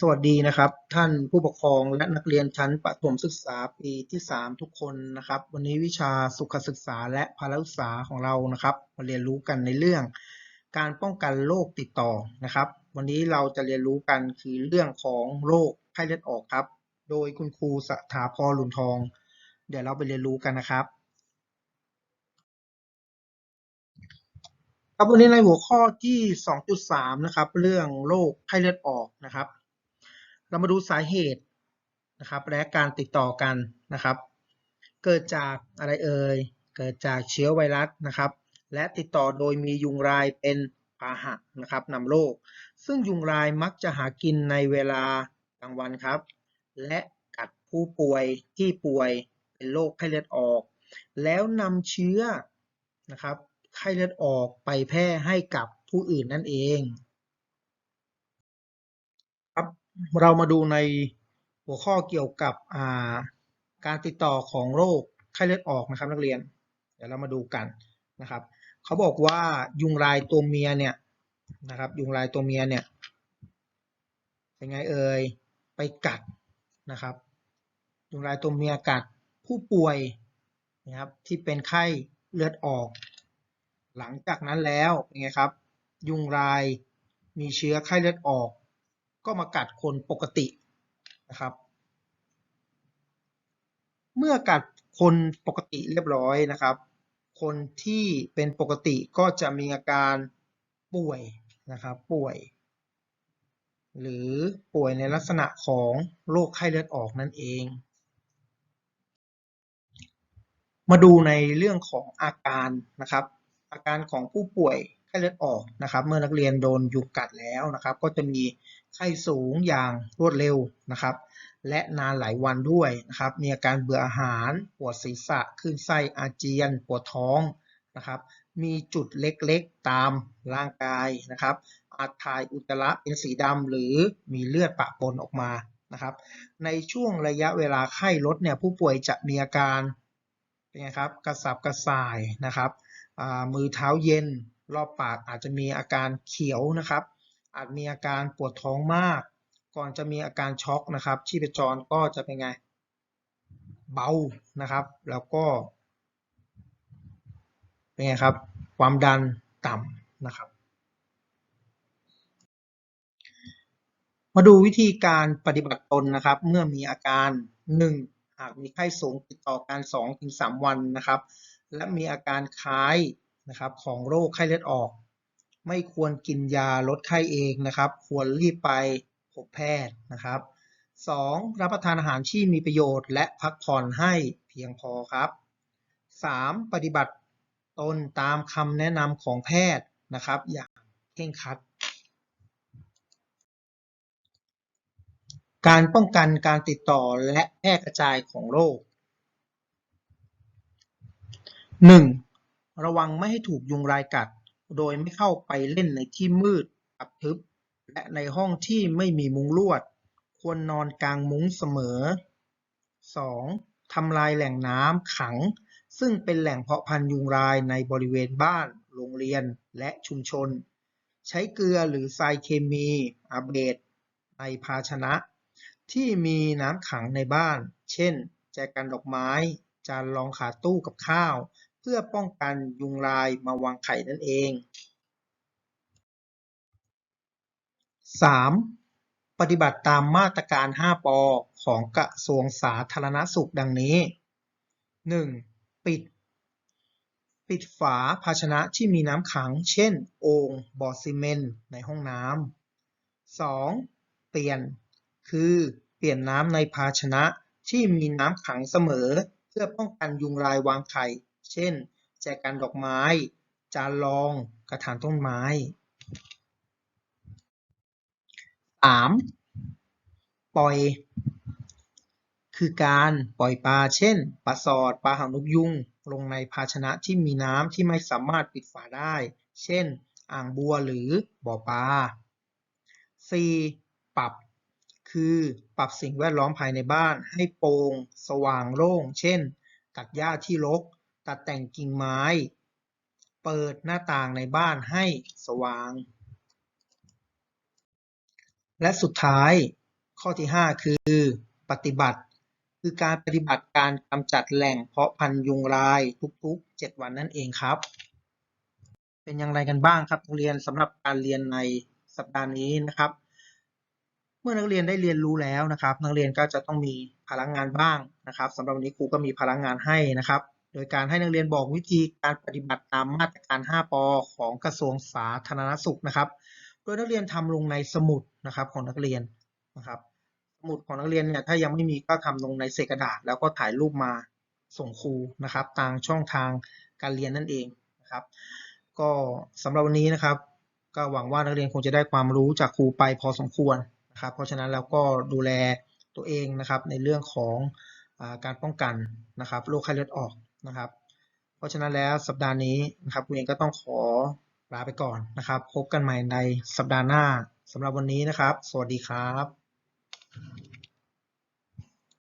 สวัสดีนะครับ ท่านผู้ปกครองและนักเรียนชั้นประถมศึกษาปีที่ 3 ทุกคนนะครับ วันนี้วิชาสุขศึกษาและพละศึกษาของเรานะครับมาเรียนรู้กันในเรื่อง การป้องกันโรคติดต่อนะครับ วันนี้เราจะเรียนรู้กันคือเรื่องของโรคไข้เลือดออกครับ โดยคุณครูสถาพรหลุนทอง เดี๋ยวเราไปเรียนรู้กันนะครับครับวันนี้ในหัวข้อที่ 2.3 นะครับ เรื่องโรคไข้เลือดออกนะครับ เรามาดูสาเหตุนะครับ และการติดต่อกันนะครับ เกิดจากอะไรเอ่ย เกิดจากเชื้อไวรัสนะครับ และติดต่อโดยมียุงลายเป็นพาหะนะครับนำโรค ซึ่งยุงลายมักจะหากินในเวลากลางวันครับ และกัดผู้ป่วยที่ป่วยเป็นโรคไข้เลือดออก แล้วนำเชื้อนะครับไข้เลือดออกไปแพร่ให้กับผู้อื่นนั่นเอง เรามาดูในหัวข้อเกี่ยวกับาการติดต่อของโรคไข้เลือดออกนะครับนักเรียน เดี๋ยวเรามาดูกันนะครับเขาบอกว่ายุงลายตัวเมียเนี่ยนะครับยุงลายตัวเมียเนี่ยเป็นไงเอ่ยไปกัดนะครับยุงลายตัวเมียกัดผู้ป่วยนะครับที่เป็นไข้เลือดออก หลังจากนั้นแล้วเป็นไงครับ ยุงลายมีเชื้อไข้เลือดออก ก็มากัดคนปกตินะครับ เมื่อกัดคนปกติเรียบร้อยนะครับ คนที่เป็นปกติก็จะมีอาการป่วยนะครับป่วย หรือป่วยในลักษณะของโรคไข้เลือดออกนั่นเอง มาดูในเรื่องของอาการนะครับ อาการของผู้ป่วยไข้เลือดออกนะครับ เมื่อนักเรียนโดนยุงกัดแล้วนะครับ ก็จะมี ไข้สูงอย่างรวดเร็วนะครับ และนานหลายวันด้วยนะครับ มีอาการเบื่ออาหาร ปวดศีรษะคลื่นไส้อาเจียน ปวดท้องนะครับ มีจุดเล็กๆตามร่างกายนะครับ อาจถ่ายอุจจาระเป็นสีดำหรือมีเลือดปะปนออกมานะครับ ในช่วงระยะเวลาไข้ลดเนี่ยผู้ป่วยจะมีอาการเป็นไงครับกระสับกระส่ายนะครับมือเท้าเย็นรอบปากอาจจะมีอาการเขียวนะครับ อาจมีอาการปวดท้องมาก ก่อนจะมีอาการช็อกนะครับ ชีพจรก็จะเป็นไง เบานะครับ แล้วก็เป็นไงครับ ความดันต่ำนะครับ มาดูวิธีการปฏิบัติตนนะครับ เมื่อมีอาการ 1. หากมีไข้สูงติดต่อกัน2-3 วันนะครับ และมีอาการคล้ายนะครับของโรคไข้เลือดออก ไม่ควรกินยาลดไข้เองนะครับ ควรรีบไปพบแพทย์นะครับ 2. รับประทานอาหารที่มีประโยชน์ และพักผ่อนให้เพียงพอครับ 3. ปฏิบัติตนตามคำแนะนำของแพทย์นะครับ อย่างเคร่งครัด การป้องกันการติดต่อและแพร่กระจายของโรค 1. ระวังไม่ให้ถูกยุงลายกัด โดยไม่เข้าไปเล่นในที่มืด อับทึบ และในห้องที่ไม่มีมุ้งลวด ควรนอนกลางมุ้งเสมอ 2. ทำลายแหล่งน้ำขัง ซึ่งเป็นแหล่งเพาะพันธุ์ยุงลายในบริเวณบ้าน โรงเรียน และชุมชน ใช้เกลือหรือทรายเคมีอาเบดในภาชนะ ที่มีน้ำขังในบ้าน เช่น แจกันดอกไม้ จานรองขาตู้กับข้าว เพื่อป้องกันยุงลายมาวางไข่นั่นเอง 3. ปฏิบัติตามมาตรการ 5ปของกระทรวงสาธารณสุขดังนี้ 1. ปิด ปิดฝาภาชนะที่มีน้ำขัง เช่น โอ่งบ่อซีเมนต์ในห้องน้ำ 2. เปลี่ยน คือเปลี่ยนน้ำในภาชนะที่มีน้ำขังเสมอ เพื่อป้องกันยุงลายวางไข่ เช่น แจกันดอกไม้ จานรอง กระถางต้นไม้ 3. ปล่อย คือการปล่อยปลา เช่น ปลาสอด ปลาหางนกยุง ลงในภาชนะที่มีน้ำที่ไม่สามารถปิดฝาได้ เช่น อ่างบัวหรือบ่อปลา 4. ปรับ คือปรับสิ่งแวดล้อมภายในบ้านให้โปร่ง สว่างโล่ง เช่น ตัดหญ้าที่รก ตัดแต่งกิ่งไม้ เปิดหน้าต่างในบ้านให้สว่าง และสุดท้ายข้อที่ห้าคือปฏิบัติ คือการปฏิบัติการกำจัดแหล่งเพาะพันธุ์ยุงลายทุกๆ 7 วันนั่นเองครับ เป็นอย่างไรกันบ้างครับนักเรียนสำหรับการเรียนในสัปดาห์นี้นะครับ เมื่อนักเรียนได้เรียนรู้แล้วนะครับ นักเรียนก็จะต้องมีพลังงานบ้างนะครับสำหรับวันนี้ครูก็มีพลังงานให้นะครับ โดยการให้นักเรียนบอกวิธีการปฏิบัติตามมาตรการ 5 ป ของกระทรวงสาธารณสุขนะครับ โดยนักเรียนทำลงในสมุดนะครับของนักเรียนนะครับ สมุดของนักเรียนเนี่ยถ้ายังไม่มีก็ทำลงในเศษกระดาษ แล้วก็ถ่ายรูปมาส่งครูนะครับทางช่องทางการเรียนนั่นเองนะครับ ก็สำหรับวันนี้นะครับ ก็หวังว่านักเรียนคงจะได้ความรู้จากครูไปพอสมควรนะครับ เพราะฉะนั้นแล้วก็ดูแลตัวเองนะครับในเรื่องของอการป้องกันนะครับโรคไข้เลือดออก นะครับ เพราะฉะนั้นแล้วสัปดาห์นี้นะครับครูเองก็ต้องขอลาไปก่อนนะครับ พบกันใหม่ในสัปดาห์หน้าสำหรับวันนี้นะครับ สวัสดีครับ